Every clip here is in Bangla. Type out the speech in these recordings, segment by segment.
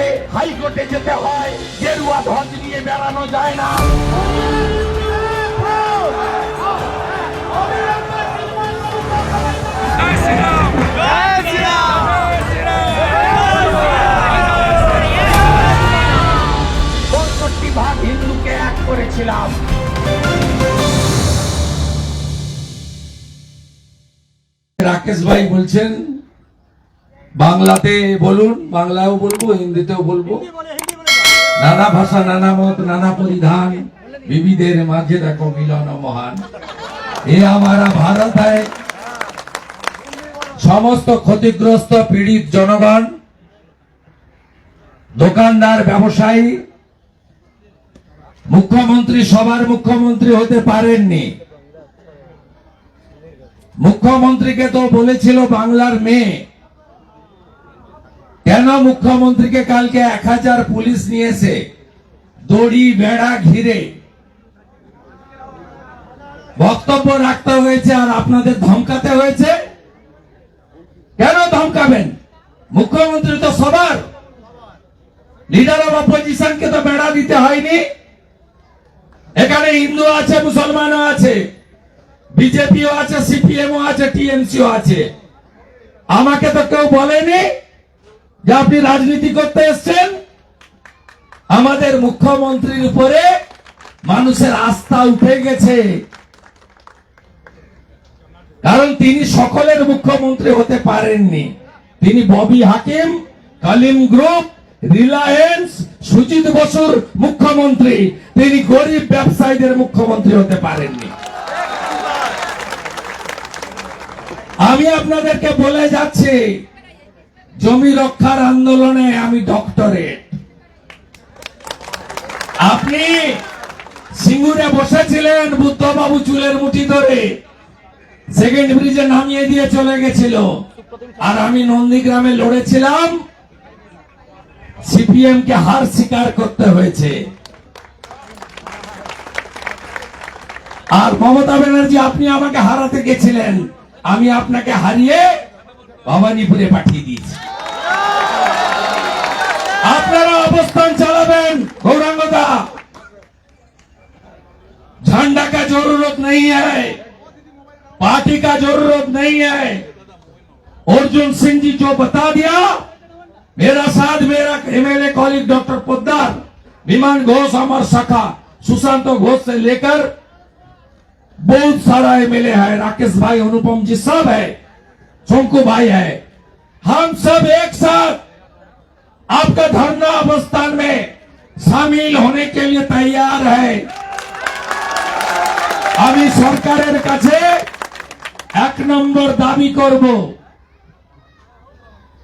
গেলে হাইকোর্টে যেতে হয়। গেরুয়া ধ্বজ নিয়ে বেড়ানো যায় না। করেছিলাম। রাকেশ ভাই বলছেন বাংলাতে বলুন বাংলাও বলব হিন্দিতেও বলব। নানা ভাষা নানা মত নানা পরিধান বিবিধের মাঝে দেখো মিলন মহান। এ আমারা ভারত হয় সমস্ত ক্ষতিগ্রস্ত পীড়িত জনগণ দোকানদার ব্যবসায়ী মুখ্যমন্ত্রী সবার মুখ্যমন্ত্রী হতে পারেননি। মুখ্যমন্ত্রীকে তো বলেছিল বাংলার মেয়ে। কেন মুখ্যমন্ত্রীকে কালকে এক হাজার পুলিশ নিয়েছে? দড়ি, বেড়া, ঘিরে। বক্তব্য রাখতে হয়েছে আর আপনাদের ধমকাতে হয়েছে? কেন ধমকাবেন? মুখ্যমন্ত্রী তো সবার। লিডার অফ অপোজিশনকে তো বেড়া দিতে হয়নি। এখানে হিন্দু আছে, মুসলমানও আছে, বিজেপিও আছে, সিপিএমও আছে, টিএমসিও আছে। আমাকে তো কেউ বলেনি যে আপনি রাজনীতি করতে এসছেন, আমাদের মুখ্যমন্ত্রীর উপরে মানুষের আস্থা উঠে গেছে। কারণ তিনি সকলের মুখ্যমন্ত্রী হতে পারেননি। তিনি ববি হাকিম, কালিম গ্রুপ, রিলায়েন্স, সুজিত বসুর মুখ্যমন্ত্রী। তিনি গরিব ব্যবসায়ীদের মুখ্যমন্ত্রী হতে পারেননি। আমি আপনাদেরকে বলে যাচ্ছি জমি রক্ষার আন্দোলনে আমি ডক্টরেট। আপনি সিঙ্গুরে বসেছিলেন বুদ্ধবাবু চুলের মুঠি ধরে। সেকেন্ড ব্রিজে নামিয়ে দিয়ে চলে গেছিল। আর আমি নন্দীগ্রামে লড়েছিলাম। সিপিএম কে হার স্বীকার করতে হয়েছে। আর মমতা ব্যানার্জি, আপনি আমাকে হারাতে গেছিলেন। আমি আপনাকে হারিয়ে ভবানীপুরে পাঠিয়ে দিয়েছি। আপনারা অবস্থান চালাবেন গৌরাঙ্গদা झंडा का जरूरत नहीं है पार्टी का जरूरत नहीं है अर्जुन सिंह जी जो बता दिया मेरा साथ मेरा एमएलए कॉलिग डॉक्टर पोद्दार विमान घोष अमर सखा सुशांत घोष से लेकर बहुत सारा एमएलए है राकेश भाई अनुपम जी सब है शंकु भाई है हम सब एक साथ आपका धरना अवस्थान में शामिल होने के लिए तैयार है আমি সরকারের কাছে এক নম্বর দাবি করব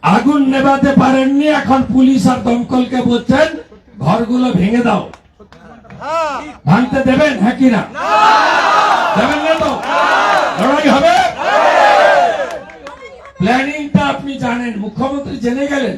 আগুন নেভাতে পারেননি এখন পুলিশ আর দমকলকে বলছেন ঘরগুলো ভেঙে দাও ভাঙতে দেবেন হ্যাঁ কিনা দেবেন না তো লড়াই হবে প্ল্যানিংটা আপনি জানেন মুখ্যমন্ত্রী জেনে গেলেন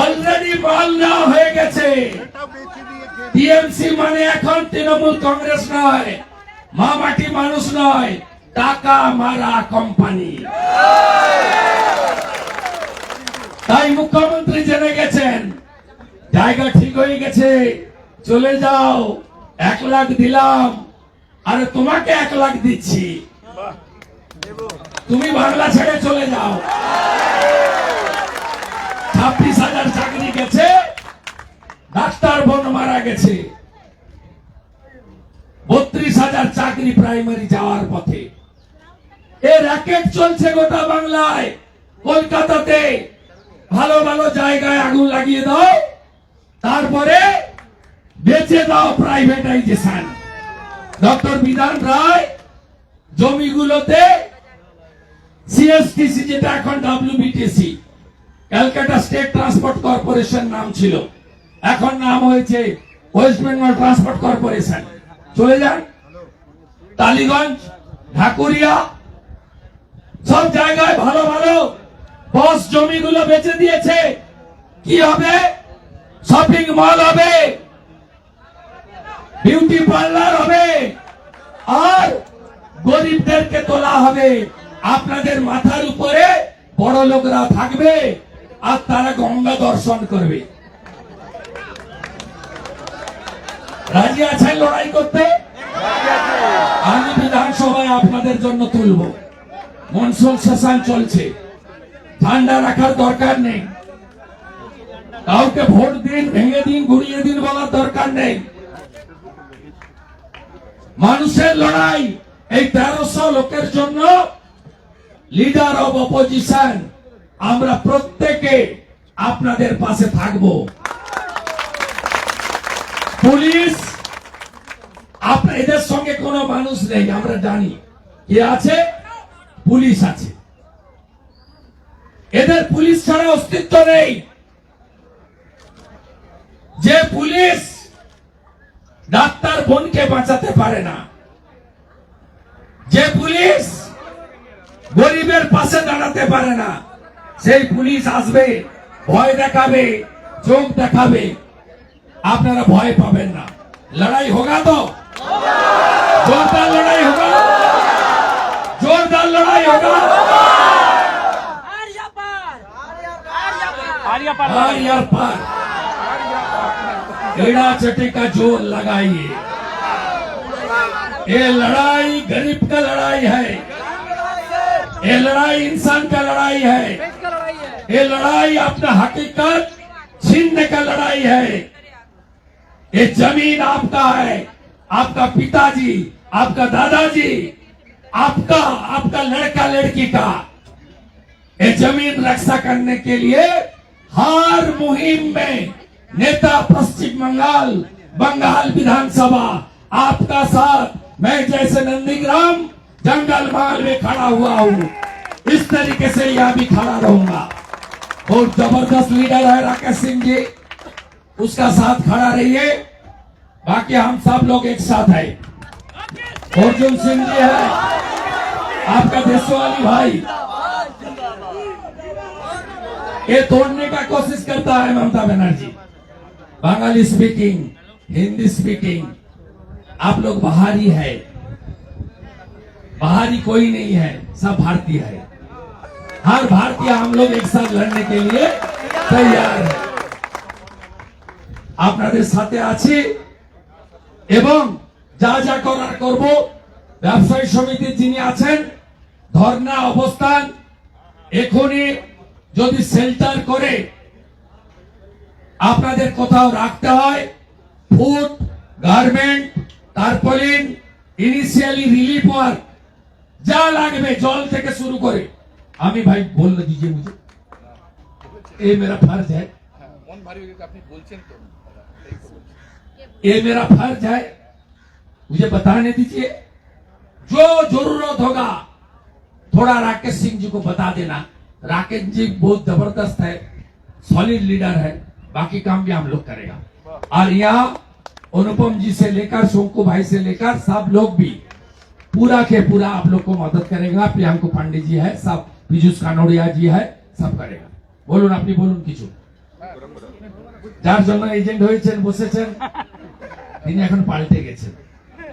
অলরেডি মাল নেওয়া হয়ে গেছে। টিএমসি মানে এখন তৃণমূল কংগ্রেস নয়, মা মাটি মানুষ নয়, টাকা মারা কোম্পানি তাই মুখ্যমন্ত্রী জেনে গেছেন, জায়গা ঠিক হয়ে গেছে, চলে যাও, এক লাখ দিলাম, আরে তোমাকে এক লাখ দিচ্ছি। তুমি বাংলা ছেড়ে চলে যাও। ছাব্বিশ হাজার চাকরি গেছে, ডাক্তার বোন মারা গেছে। বত্রিশ হাজার চাকরি প্রাইমারি যাওয়ার পথে। এ র্যাকেট চলছে গোটা বাংলায়। কলকাতাতে ভালো ভালো জায়গায় আগুন লাগিয়ে দাও, তারপরে বেচে দাও প্রাইভেটাইজেশন ডক্টর বিধান রায় জমিগুলোতে সিএসটিসি যেটা এখন WBTC Calcutta State Transport Corporation নাম ছিল। এখন নাম হয়েছে ওয়েস্ট বেঙ্গল ট্রান্সপোর্ট কর্পোরেশন। চলে যান। টালিগঞ্জ, ঢাকুরিয়া, সব জায়গায় ভালো ভালো বস জমিগুলো বেচে দিয়েছে। কি হবে? শপিং মল হবে। বিউটি পার্লার হবে। আর গরিবদেরকে তোলা হবে। আপনাদের মাথার উপরে বড় লোকরা থাকবে। আর তারা গঙ্গা দর্শন করবে। রাজি আছেন লড়াই করতে? আমি বিধানসভায় আপনাদের জন্য তুলব। মনসুন সেশন চলছে। ঠান্ডা রাখার দরকার নেই। কাউকে ভোট দিন, ভেঙে দিন ঘুরিয়ে দিন বলার দরকার নেই। মানুষের লড়াই এই তেরোশো লোকের জন্য লিডার অব অপোজিশন আমরা প্রত্যেকে আপনাদের পাশে থাকব। পুলিশ আপনার এদের সঙ্গে কোনো মানুষ নেই, আমরা জানি। কে আছে? পুলিশ আছে। এদের পুলিশ ছাড়া অস্তিত্ব নেই। যে পুলিশ ডাক্তার বোনকে বাঁচাতে পারে না, যে পুলিশ গরিবের পাশে দাঁড়াতে পারে না সেই পুলিশ আসবে ভয় দেখাবে চোখ দেখাবে আপনারা ভয় পাবেন না লড়াই হোগা তো जोरदार लड़ाई होगा जोरदार लड़ाई होगा आर्या पार आर्या पार हाँ यार पर एड़ा चटे का जोर लगाइए ये लड़ाई गरीब का लड़ाई है ये लड़ाई इंसान का लड़ाई है इसका लड़ाई है ये लड़ाई अपना हकीकत छीनने का लड़ाई है। ये ज़मीन आपका है। आपका पिताजी, आपका दादाजी, आपका आपका लड़का लड़की का। ये ज़मीन रक्षा करने के लिए हर मुहिम में नेता पश्चिम बंगाल बंगाल विधानसभा, आपका साथ। मैं जैसे नंदीग्राम जंगल माल में खड़ा हुआ हूँ। इस तरीके से यह भी खड़ा रहूँगा। बहुत ज़बरदस्त लीडर है राकेश सिंह जी। उसका साथ खड़ा रहिए। बाकी हम सब लोग एक साथ है। अर्जुन सिंह जी है। आपका देशवाली भाई। ये तोड़ने का कोशिश करता है ममता बनर्जी। बंगाली स्पीकिंग हिंदी स्पीकिंग आप लोग बाहरी है। बाहरी कोई नहीं है, सब भारतीय है। हर भारतीय हम लोग एक साथ लड़ने के लिए तैयार है আপনাদের সাথে আছি এবং যা যা করার করব ব্যবসায়ী সমিতির যিনি আছেন ধর্ণা অবস্থান এখনই যদি শেল্টার করে আপনাদের কোথাও রাখতে হয় food garment tarpaulin initially relief work যা লাগবে জল থেকে শুরু করে आमी भाई बोलने दीजिए मुझे। ये मेरा फ़र्ज़ है। ये मेरा फ़र्ज़ है। मुझे बताने दीजिए। जो ज़रूरत होगा थोड़ा राकेश सिंह जी को बता देना। राकेश जी बहुत ज़बरदस्त है सॉलिड लीडर है। बाकी काम भी हम लोग करेगा। और यहाँ अनुपम जी से लेकर शोंकू भाई से लेकर सब लोग भी पूरा के पूरा आप लोग को मदद करेगा। प्रियंकू पांडे जी है सब पीयूष कानोड़िया जी है सब करेगा বলুন আপনি বলুন কিছু যার জন্য এজেন্ট হয়েছেন বসেছেন তিনি এখন পাল্টে গেছেন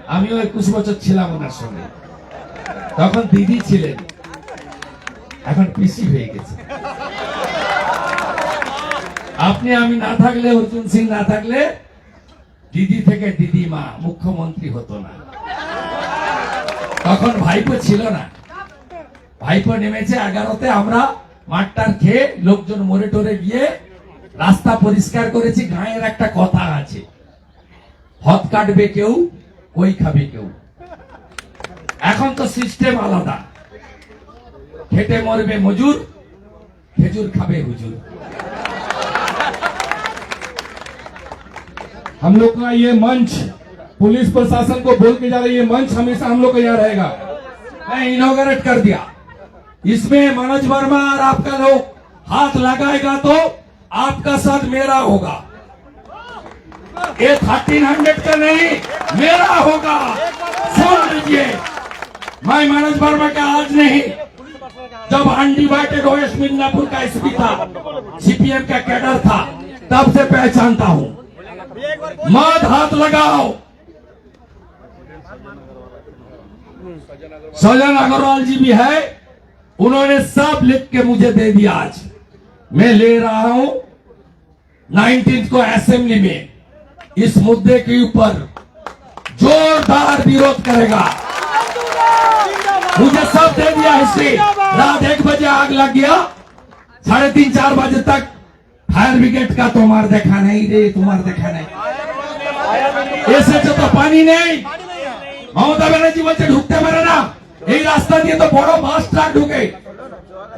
আমিও একুশ বছর ছিলাম ওনার সঙ্গে তখন দিদি ছিলেন এখন পিসি হয়ে গেছে আপনি আমি না থাকলে অর্জুন সিং না থাকলে দিদি থেকে দিদিমা মুখ্যমন্ত্রী হতো না তখন ভাইপো ছিল না ভাইপো নেমেছে এগারোতে আমরা মাঠটার খেয়ে লোকজন মরে টরে গিয়ে রাস্তা পরিষ্কার করেছি গাঁয়ের একটা কথা আছে হত কাটবে কেউ কই খাবে কেউ এখন তো সিস্টেম আলাদা খেটে মরবে মজুর খেজুর খাবে হুজুর हम लोग का ये मंच पुलिस प्रशासन को बोल के जा रही है मंच हमेशा हम लोग का यहाँ रहेगा मैं इनोग्रेट कर दिया इसमें मनोज वर्मा और आपका लोग हाथ लगाएगा तो आपका साथ मेरा होगा। ये थर्टीन हंड्रेड का नहीं, मेरा होगा। सुन लीजिए, मैं मनोज वर्मा का आज नहीं, जब अनडिवाइडेड ओएस मिदनापुर का एसपी था सीपीएम का कैडर था, तब से पहचानता हूँ। मत हाथ लगाओ। सजन अग्रवाल जी भी है उन्होंने सब लिख के मुझे दे दिया आज। मैं ले रहा हूँ नाइनटीन को असेंबली में, इस मुद्दे के ऊपर जोरदार विरोध करेगा। मुझे सब दे दिया हिस्ट्री रात एक बजे आग लग गया। साढ़े तीन, चार बजे तक फायर ब्रिगेड का तुम्हार देखा नहीं रे, तुम्हार देखा नहीं। ऐसे तो पानी नहीं। ममता बनर्जी बच्चे ढूंढते मरे ना। এই রাস্তা দিয়ে তো বড় বাস ট্রাক ঢুকে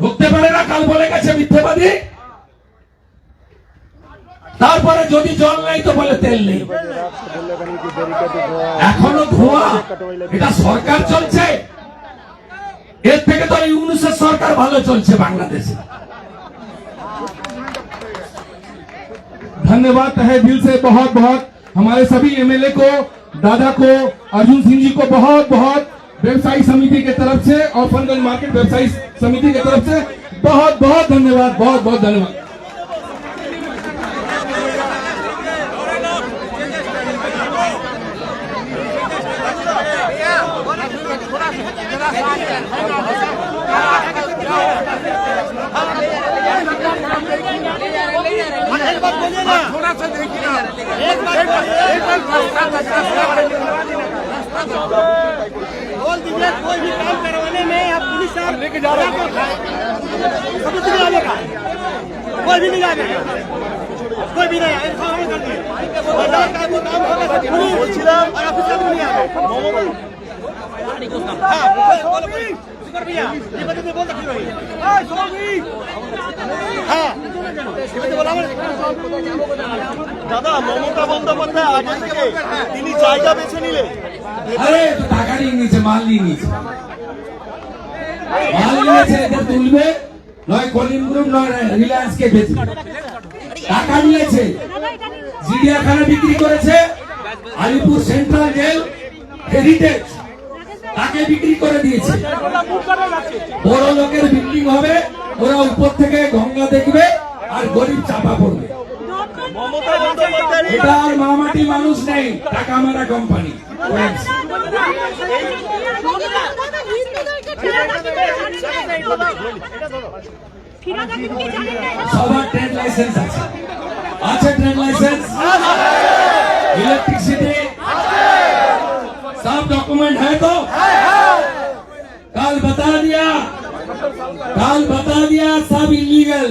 ঢুকতে পারে না কাল বলে গেছে মিথ্যেবাদী তারপরে যদি জল নেই তো বলে তেল নেই এখনো ধোঁয়া এটা সরকার চলছে এর থেকে তো ইউনুসের সরকার ভালো চলছে বাংলাদেশে धन्यवाद तहे दिल से बहुत बहुत हमारे सभी एमएलए को दादा को अर्जुन सिंह जी को बहुत बहुत व्यवसायी समिति के तरफ़ से और फनगंज मार्केट व्यवसायी समिति के तरफ़ से बहुत बहुत धन्यवाद, बहुत बहुत धन्यवाद। बोल दीजिए कोई भी काम करवाने में आप पुलिस से लेके जा रहे हैं सब कुछ नहीं आएगा कोई भी नहीं आएगा कोई भी नहीं आएगा ऐसा हम कर दिए बाजार का वो काम होगा सब पुलिस और ऑफिसर भी नहीं आएगा हाँ बोलो बोलो शुक्र भैया ये बच्चे तो बोल सकती रही हाँ सोगी हाँ ये बच्चे बोला দাদা মমতা বন্দ্যোপাধ্যায় আগে থেকে তিনি জায়গা বেছে নিলে আরে টাকা নিয়ে নিয়েছে, মাল নিয়ে নিয়েছে। মাল নিয়েছে এদের তুলবে, নয় কলিম গ্রুপ নয় টাকা নিয়েছে। বিক্রি করেছে, আলিপুর সেন্ট্রাল জেল হেরিটেজ তাকে বিক্রি করে দিয়েছে। বড় লোকের বিল্ডিং হবে, ওরা উপর থেকে গঙ্গা দেখবে, আর গরিব চাপা পড়বে। এটা আর মামাটি মানুষ নেই, টাকা মারা কোম্পানি সবার ট্রেড লাইসেন্স আছে আছে ट्रेड लाइसेंस इलेक्ट्रिसिटी सब डॉक्यूमेंट है तो कल बता दिया कल बता दिया सब इलीगल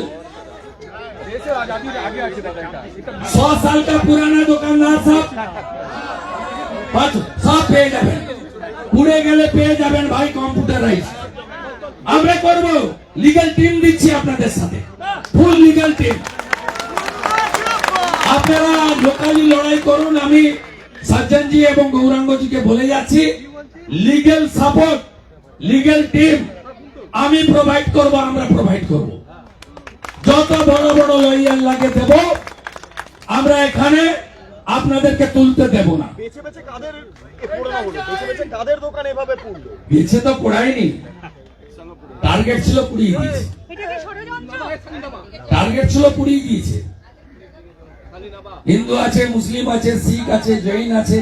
सौ साल का पुराना दुकानदार सब পাঁচ সব পেয়ে যাবেন। পুড়ে গেলে পেয়ে যাবেন ভাই কম্পিউটারাইজ আমরা করব লিগ্যাল টিম দিচ্ছি আপনাদের সাথে। ফুল লিগ্যাল টিম আপনারা লোকালি লড়াই করুন, আমি সজ্জনজি এবং গৌরাঙ্গজিকে বলে যাচ্ছি। লিগ্যাল সাপোর্ট লিগ্যাল টিম আমি প্রোভাইড করব, আমরা প্রোভাইড করব। যত বড় বড় লয়ার লাগে দেব, আমরা এখানে আপনাদেরকে তুলতে দেব না। বেছে তো পড়ায়নি। টার্গেট ছিল পুড়িয়ে দিয়েছে। টার্গেট ছিল পুড়িয়ে দিয়েছে। হিন্দু আছে মুসলিম আছে শিখ আছে জৈন আছে।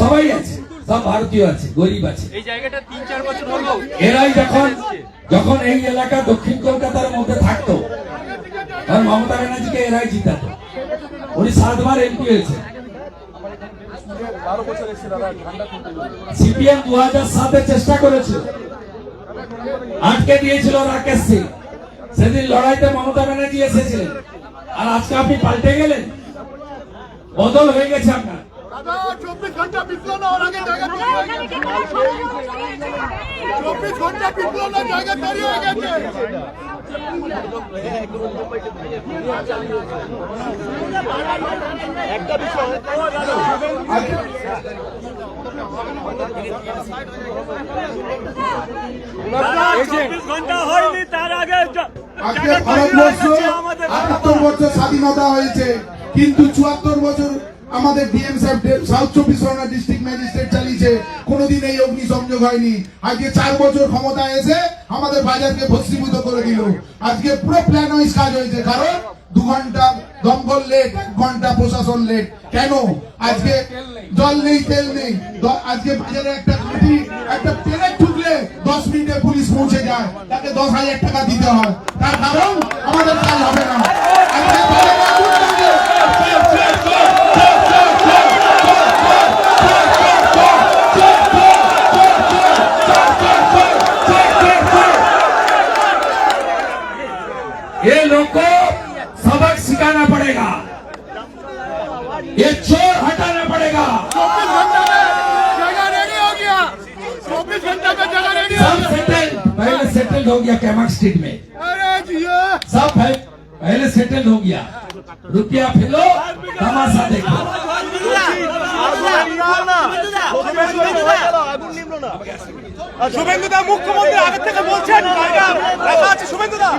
সবাই আছে সব ভারতীয় আছে গরিব আছে। এই জায়গাটা তিন চার বছর হলো। এরাই যখন যখন এই এলাকা দক্ষিণ কলকাতার মধ্যে থাকতো তখন মমতা ব্যানার্জিকে এরাই জিতাতো। উনি সাতবার এমপি হয়েছে। সিপিএম দু হাজার সাতে চেষ্টা করেছিল। আটকে দিয়েছিল রাকেশ সিং। সেদিন লড়াইতে মমতা ব্যানার্জি এসেছিলেন। আর আজকে আপনি পাল্টে গেলেন? বদল হয়ে গেছে আপনার। চব্বিশ ঘণ্টা একটা বিষয় চব্বিশ ঘণ্টা হয়নি তার আগে আজকে ভারতবর্ষ আটাত্তর বছর স্বাধীনতা হয়েছে কিন্তু চুয়াত্তর বছর আমাদের ডিএম সাহেব সাউথ চব্বিশ পরগনা ডিস্ট্রিক্ট ম্যাজিস্ট্রেট চালিয়েছে কোনোদিন এই অগ্নি সংযোগ হয়নি। আজকে চার বছর ক্ষমতা এসে আমাদের বাজারকে ভস্মীভূত করে দিল। আজকে পুরো প্ল্যান ওয়াইজ কাজ হয়েছে কারণ দু ঘণ্টা দমকল লেট, এক ঘণ্টা প্রশাসন লেট। কেন? আজকে জল নেই, তেল নেই। আজকে বাজারে একটা খাঁটি একটা তেলে ঠুকলে দশ মিনিটে পুলিশ পৌঁছে যায়। তাকে দশ হাজার টাকা দিতে হয়। তার কারণ আমাদের কাজ হবে না। गया कैमक स्ट्रीट में अरे जियो सब है पहले सेटल हो गया रुपया फिलो तमाशा देखो শুভেন্দুদা মুখ্যমন্ত্রী আগে থেকে বলছেন জায়গা রাখা আছে শুভেন্দুদা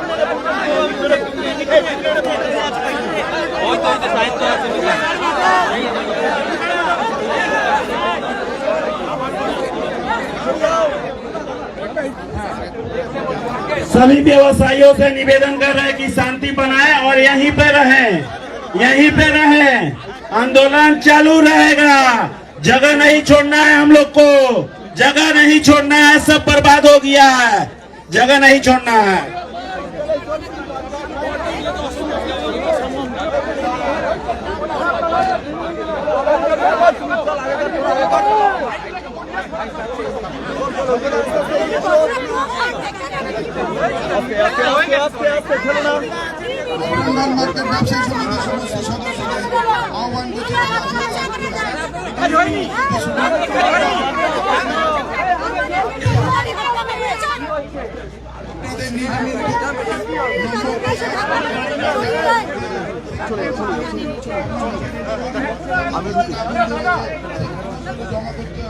सभी व्यवसायियों से निवेदन कर रहे हैं कि शांति बनाए और यहीं पे रहे, यहीं पे रहे। आंदोलन चालू रहेगा। जगह नहीं छोड़ना है हम लोग को। जगह नहीं छोड़ना है, सब बर्बाद हो गया है। जगह नहीं छोड़ना है। মার্কেট ব্যবসায়ী সমিতির সমস্ত সদস্যদের আহ্বান করছি আপনাদের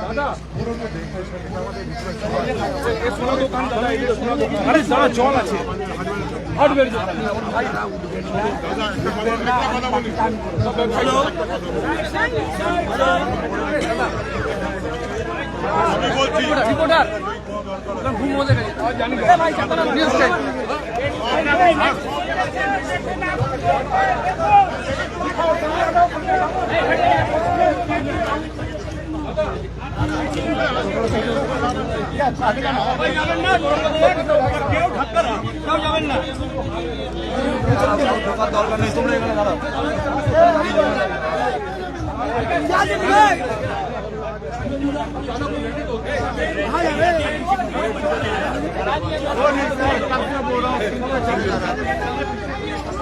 নির্মিত আরে দাঁড়া জল আছে হার্ডওয়্যার রিপোর্টার ঘুম মজা গেছে জানি দরকার নেই তোমরা এখানে দাঁড়াও बोल रहा हूँ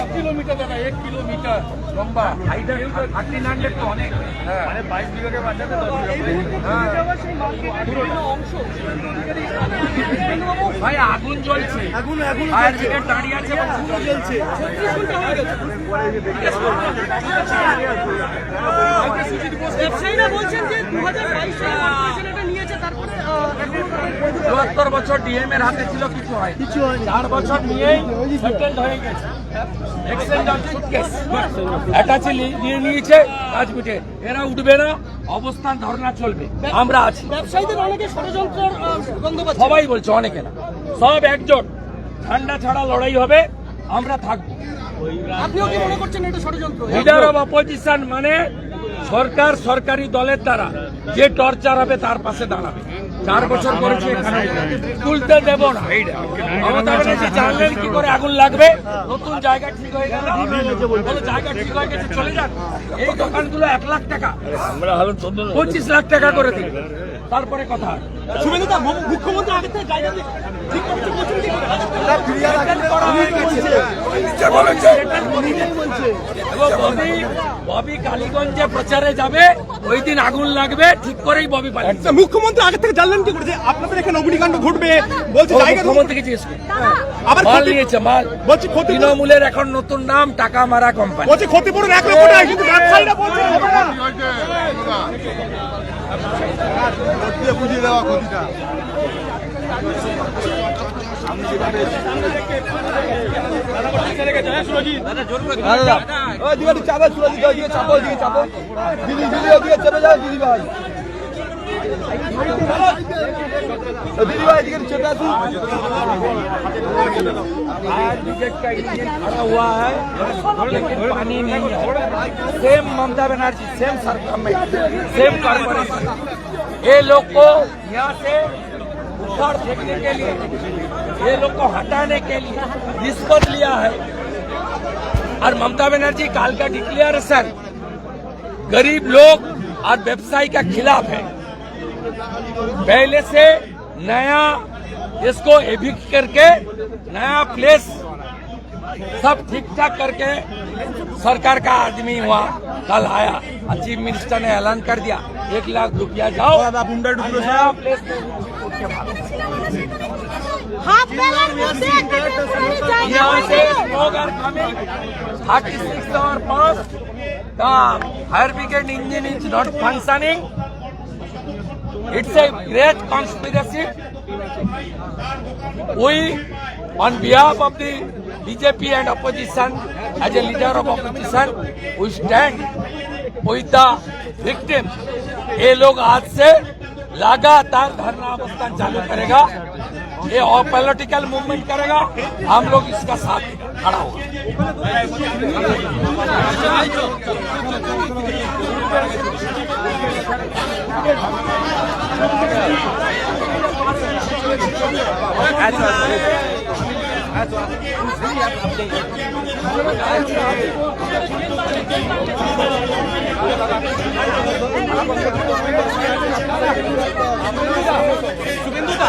এক কিলোমিটার দাদা এক কিলোমিটার লম্বা থার্টি হান্ড্রেড তো অনেক মানে বাইশ বিঘাকে বাঁচাতে ভাই আগুন জ্বলছে আগুন দাঁড়িয়ে আছে জ্বলছে চুয়াত্তর বছর ডিএম এর হাতে ছিল কিছু হয় কিছু হয় চার বছর নিয়েই সেটেলড হয়ে গেছে। এক্সচেঞ্জ অফ সুটকেস অ্যাটাচি নিয়ে নিয়েছে কাজ মিটে এরা উঠবে না অবস্থান ধর্ণা চলবে। আমরা আছি। ব্যবসায়ীদের অনেকে সবাই বলছে অনেকে না। সব একজোট। ঠান্ডা ছাড়া লড়াই হবে আমরা থাকব। আপনিও কি মনে করছেন এটা ষড়যন্ত্র? লিডার অফ অপোজিশন মানে সরকার সরকারি দলের দ্বারা। যে টর্চার হবে তার পাশে দাঁড়াবে। চার বছর পরে এখানে তুলতে দেব না। মমতা ব্যানার্জি জানলেন কি করে আগুন লাগবে? নতুন জায়গা ঠিক হয়ে গেল জায়গা ঠিক হয়ে গেছে চলে যান। এই দোকানগুলো এক লাখ টাকা। পঁচিশ লাখ টাকা করে দিন। তারপরে কথা। শুভেন্দু দা মুখ্যমন্ত্রী আগে থেকে ঠিক করছে বলছেন কি হয়ে ববি ববি কালীগঞ্জে প্রচারে যাবে ওই দিন আগুন লাগবে ঠিক করেই ববি পালিয়ে আচ্ছা, মুখ্যমন্ত্রী আগে থেকে জানলেন কি করে যে আপনাদের এখানে অগ্নিকাণ্ড ঘটবে বলছে জায়গা মুখ্যমন্ত্রীকে জিজ্ঞেস করুন। আবার মাল নিয়েছে মাল। বলছি ক্ষতি তৃণমূলের এখন নতুন নাম টাকা মারা কোম্পানি বলছে ক্ষতিপূরণ এক লক্ষ টাকা কিন্তু ব্যবসায়ীরা বলছে পুঁজি দেওয়া ক্ষতিটা। চাপো দিদি দিদি ওদিকে যাও দিদি ভাই आज विकेट का खड़ा हुआ है लेकिन पानी नहीं है सेम ममता बनर्जी सेम सरकार में सेम कॉर्पोरेशन ये लोग को यहाँ से उखाड़ फेंकने के लिए ये लोग को हटाने के लिए रिश्वत लिया है और ममता बनर्जी काल का डिक्लेयर सर गरीब लोग और व्यवसाय के खिलाफ है। पहले से नया इसको एविक्ट करके नया प्लेस सब ठीक ठाक करके सरकार का आदमी हुआ कल आया। और चीफ मिनिस्टर ने ऐलान कर दिया एक लाख रुपया जाओ आप प्लेस थर्टी सिक्स और पास fire brigade engine is not functioning it's a great conspiracy we on behalf of the bjp and opposition as a leader of opposition we stand with the victim ये लोग आज से लगातार धरना अवस्थान चालू करेगा ये पॉलिटिकल मूवमेंट करेगा हम लोग इसका साथ खड़ा होगा শুভেন্দুদা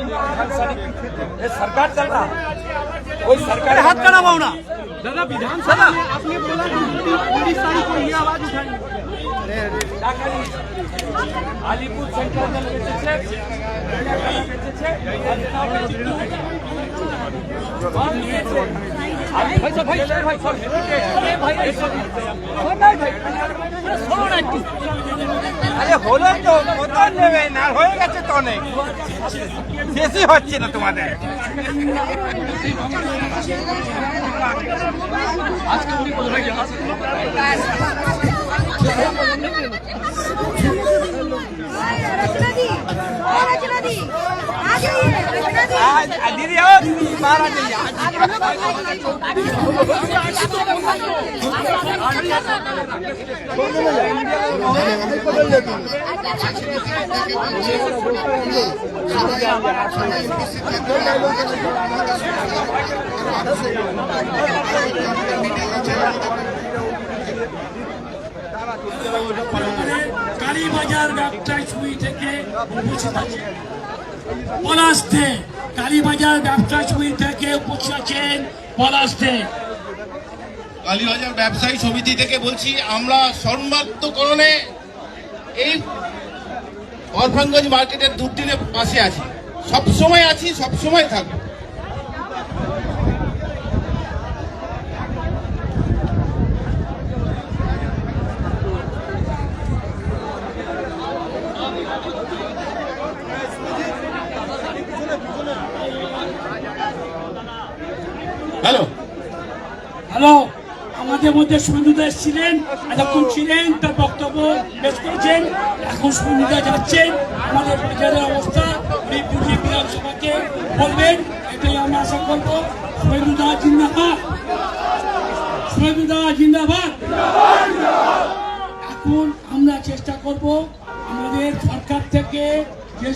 हे सरकार चल रहा कोई सरकार हाथ खड़ा हुआ ना दादा विधानसभा में आपने बोला कि उन्नीस तारीख को ये आवाज़ उठाएँगे अलीपुर सेंट्रल जेल बेचे छे আরে হলো তো কোথায় নেবে, না হয়ে গেছে তো অনেক। শেষই হচ্ছে না তোমাদের। আজকে উনি কোথায় গেল দিদি কালীবাজার ব্যবসায় ছুঁই থেকে উপস্থিত আছে। পলাশতে কালীবাজার ব্যবসায়ী সমিতি থেকে উপস্থিত আছেন কালীবাজার ব্যবসায়ী সমিতি থেকে বলছি, আমরা সর্বাত্মকরণে এই অরফানগঞ্জ মার্কেটের দুর্দিনের পাশে আছি। সবসময় আছি সব সময় থাকব। হ্যালো, আমাদের মধ্যে সুবিধা এসেছিলেন, এতক্ষণ ছিলেন, তার বক্তব্য পেশ করেছেন। এখন সুবিধা যাচ্ছেন, আমাদের বাজারের অবস্থা এই পুঁজি বিধানসভাকে বলবেন, এটাই আমরা আশা করব। সুবিধা জিন্দাবাদ। সুবিধা জিন্দাবাদ। এখন আমরা চেষ্টা করব আমাদের সরকার থেকে যে